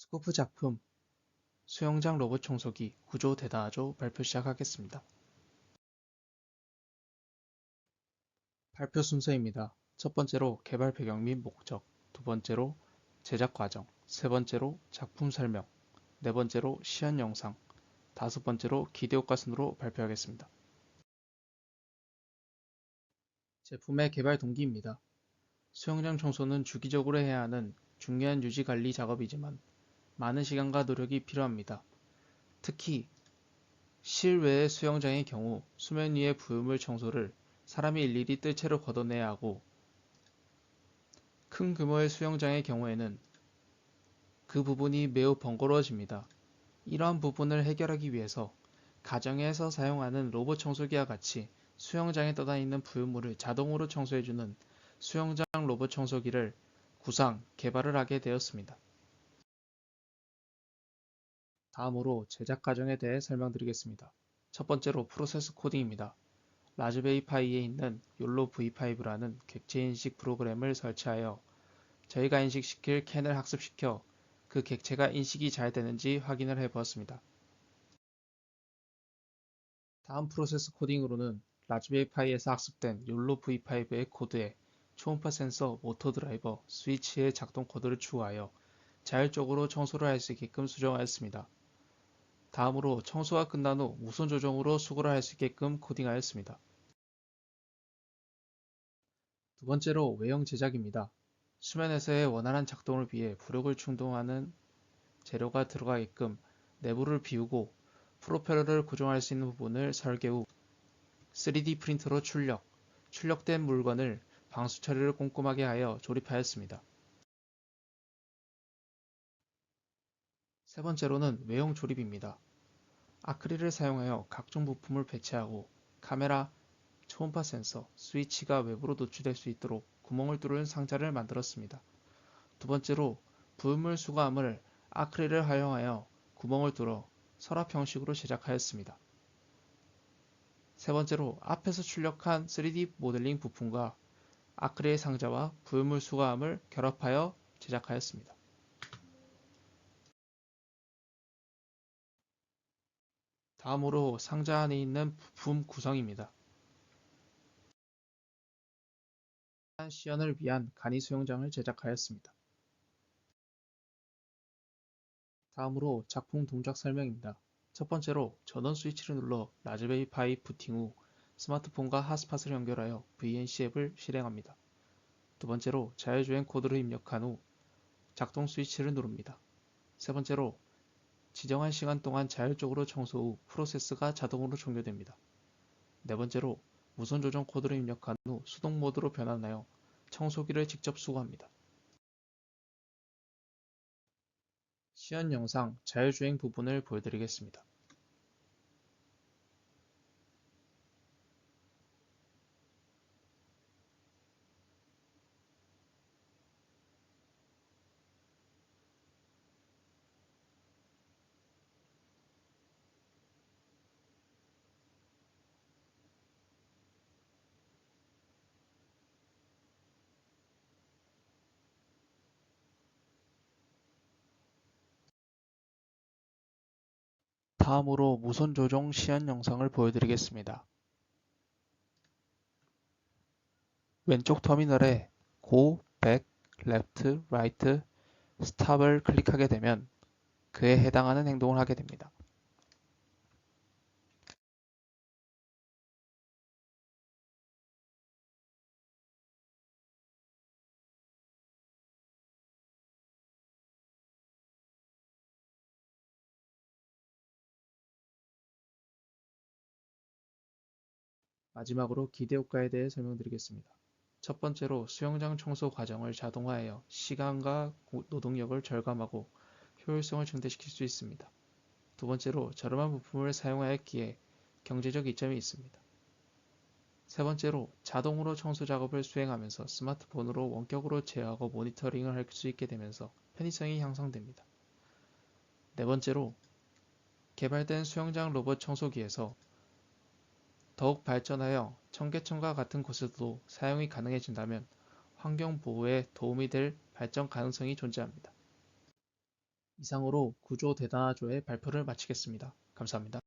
스코프 작품 수영장 로봇 청소기 구조 대단하죠 발표 시작하겠습니다. 발표 순서입니다. 첫 번째로 개발 배경 및 목적, 두 번째로 제작 과정, 세 번째로 작품 설명, 네 번째로 시연 영상, 다섯 번째로 기대 효과 순으로 발표하겠습니다. 제품의 개발 동기입니다. 수영장 청소는 주기적으로 해야 하는 중요한 유지 관리 작업이지만 많은 시간과 노력이 필요합니다. 특히 실외의 수영장의 경우 수면 위의 부유물 청소를 사람이 일일이 뜰 채로 걷어내야 하고 큰 규모의 수영장의 경우에는 그 부분이 매우 번거로워집니다. 이러한 부분을 해결하기 위해서 가정에서 사용하는 로봇 청소기와 같이 수영장에 떠다니는 부유물을 자동으로 청소해주는 수영장 로봇 청소기를 구상, 개발을 하게 되었습니다. 다음으로 제작 과정에 대해 설명드리겠습니다. 첫 번째로 프로세스 코딩입니다. 라즈베리 파이에 있는 욜로 V5라는 객체 인식 프로그램을 설치하여 저희가 인식시킬 캔을 학습시켜 그 객체가 인식이 잘 되는지 확인을 해보았습니다. 다음 프로세스 코딩으로는 라즈베리 파이에서 학습된 욜로 V5의 코드에 초음파 센서, 모터 드라이버, 스위치의 작동 코드를 추가하여 자율적으로 청소를 할 수 있게끔 수정하였습니다. 다음으로 청소가 끝난 후 무선 조정으로 수거를 할 수 있게끔 코딩하였습니다. 두 번째로 외형 제작입니다. 수면에서의 원활한 작동을 위해 부력을 충동하는 재료가 들어가게끔 내부를 비우고 프로펠러를 고정할 수 있는 부분을 설계 후 3D 프린터로 출력, 출력된 물건을 방수 처리를 꼼꼼하게 하여 조립하였습니다. 세 번째로는 외형 조립입니다. 아크릴을 사용하여 각종 부품을 배치하고 카메라, 초음파 센서, 스위치가 외부로 노출될 수 있도록 구멍을 뚫은 상자를 만들었습니다. 두 번째로 부유물 수거함을 아크릴을 활용하여 구멍을 뚫어 서랍 형식으로 제작하였습니다. 세 번째로 앞에서 출력한 3D 모델링 부품과 아크릴 상자와 부유물 수거함을 결합하여 제작하였습니다. 다음으로 상자 안에 있는 부품 구성입니다. 시연을 위한 간이 수영장을 제작하였습니다. 다음으로 작품 동작 설명입니다. 첫 번째로 전원 스위치를 눌러 라즈베리 파이 부팅 후 스마트폰과 핫스팟을 연결하여 VNC 앱을 실행합니다. 두 번째로 자율주행 코드를 입력한 후 작동 스위치를 누릅니다. 세 번째로 지정한 시간 동안 자율적으로 청소 후 프로세스가 자동으로 종료됩니다. 네 번째로 무선 조정 코드를 입력한 후 수동 모드로 변환하여 청소기를 직접 수거합니다. 시연 영상 자율주행 부분을 보여드리겠습니다. 다음으로 무선 조종 시연 영상을 보여드리겠습니다. 왼쪽 터미널에 Go, Back, Left, Right, Stop을 클릭하게 되면 그에 해당하는 행동을 하게 됩니다. 마지막으로 기대 효과에 대해 설명드리겠습니다. 첫 번째로 수영장 청소 과정을 자동화하여 시간과 노동력을 절감하고 효율성을 증대시킬 수 있습니다. 두 번째로 저렴한 부품을 사용하였기에 경제적 이점이 있습니다. 세 번째로 자동으로 청소 작업을 수행하면서 스마트폰으로 원격으로 제어하고 모니터링을 할 수 있게 되면서 편의성이 향상됩니다. 네 번째로 개발된 수영장 로봇 청소기에서 더욱 발전하여 청계천과 같은 곳에서도 사용이 가능해진다면 환경 보호에 도움이 될 발전 가능성이 존재합니다. 이상으로 구조 대단하조의 발표를 마치겠습니다. 감사합니다.